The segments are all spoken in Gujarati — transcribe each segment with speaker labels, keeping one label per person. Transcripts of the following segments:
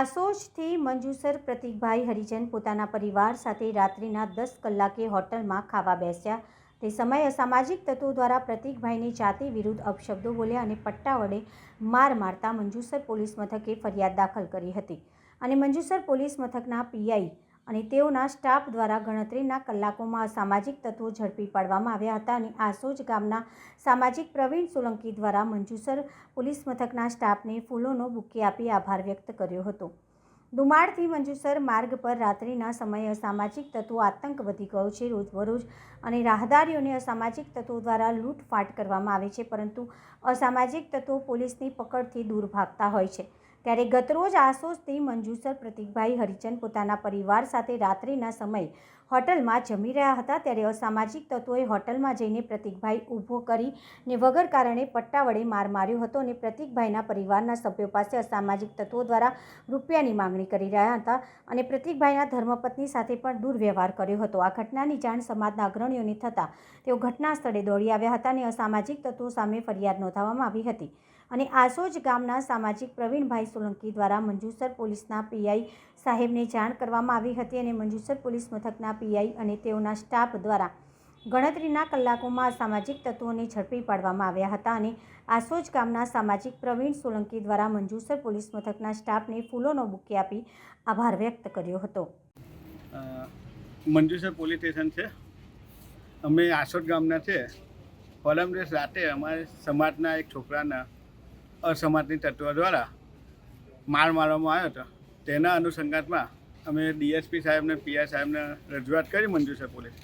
Speaker 1: આસોજથી મંજુસર પ્રતિકભાઈ હરિજન પોતાના પરિવાર સાથે રાત્રિના દસ કલાકે હોટલમાં ખાવા બેસ્યા. તે સમયે અસામાજિક તત્વો દ્વારા પ્રતિકભાઈની જાતિ વિરુદ્ધ અપશબ્દો બોલ્યા અને પટ્ટા વડે માર મારતા મંજુસર પોલીસ મથકે ફરિયાદ દાખલ કરી હતી. અને મંજુસર પોલીસ મથકના પીઆઈ અને તેઓના સ્ટાફ દ્વારા ગણતરીના કલાકોમાં અસામાજિક તત્વો ઝડપી પાડવામાં આવ્યા હતા અને આસોજ ગામના સામાજિક પ્રવીણ સોલંકી દ્વારા મંજુસર પોલીસ મથકના સ્ટાફને ફૂલોનો બુકે આપી આભાર વ્યક્ત કર્યો હતો. દુમાળથી મંજુસર માર્ગ પર રાત્રિના સમયે અસામાજિક તત્વો આતંક વધી ગયો છે રોજબરોજ અને રાહદારીઓને અસામાજિક તત્વો દ્વારા લૂંટફાટ કરવામાં આવે છે પરંતુ અસામાજિક તત્વો પોલીસની પકડથી દૂર ભાગતા હોય છે. ત્યારે ગતરોજ આસોસથી મંજુસર પ્રતિકભાઈ હરિચંદ પોતાના પરિવાર સાથે રાત્રિના સમયે હોટલમાં જમી રહ્યા હતા ત્યારે અસામાજિક તત્વોએ હોટલમાં જઈને પ્રતિકભાઈ ઊભો કરીને વગર કારણે પટ્ટા વડે માર માર્યો હતો અને પ્રતિકભાઈના પરિવારના સભ્યો પાસે અસામાજિક તત્વો દ્વારા રૂપિયાની માંગણી કરી રહ્યા હતા અને પ્રતિકભાઈના ધર્મપત્ની સાથે પણ દુર્વ્યવહાર કર્યો હતો. આ ઘટનાની જાણ સમાજના અગ્રણીઓને થતાં તેઓ ઘટના સ્થળે દોડી આવ્યા હતા અને અસામાજિક તત્વો સામે ફરિયાદ નોંધાવવામાં આવી હતી. અને આસોજ ગામના સામાજિક પ્રવીણભાઈ સોલંકી દ્વારા મંજુસર પોલીસના પીઆઈ સાહેબને જાણ કરવામાં આવી હતી અને મંજુસર પોલીસ મથકના પીઆઈ અને તેઓના સ્ટાફ દ્વારા ગણતરીના કલાકોમાં સામાજિક તત્વોને ઝડપી પાડવામાં આવ્યા હતા અને આસોજ ગામના સામાજિક પ્રવીણ સોલંકી દ્વારા મંજુસર પોલીસ મથકના સ્ટાફને ફૂલોનો બુકે આપી આભાર વ્યક્ત કર્યો હતો.
Speaker 2: મંજુસર પોલીસ સ્ટેશન છે. અમે આસોજ ગામના છે. પરમ દિવસ રાતે અમારે સમાજના એક છોકરાના અસમાજની તત્વો દ્વારા માર મારવામાં આવ્યો હતો. તેના અનુસંગાતમાં અમે ડીએસપી સાહેબને પીઆઈ સાહેબને રજૂઆત કરી મંજુસર પોલીસ.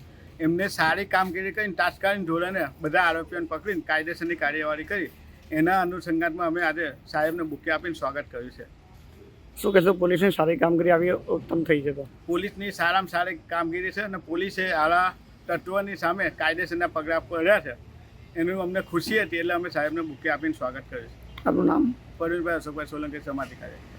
Speaker 2: એમને સારી કામગીરી કરીને તાત્કાલિક ધોરણે બધા આરોપીઓને પકડીને કાયદેસરની કાર્યવાહી કરી. એના અનુસંગાતમાં અમે આજે સાહેબને બુકે આપીને સ્વાગત કર્યું છે.
Speaker 3: શું કહેશો પોલીસની સારી કામગીરી આવી ઉત્તમ થઈ છે તો?
Speaker 2: પોલીસની સારામાં સારી કામગીરી છે અને પોલીસે આવા તત્વોની સામે કાયદેસરના પગલાં પડ્યા છે. એનું અમને ખુશી હતી એટલે અમે સાહેબને બુકે આપીને સ્વાગત કર્યું છે.
Speaker 3: આપનું નામ.
Speaker 2: પરવીનભાઈ અશોકભાઈ સોલંકી સમાધિકારી.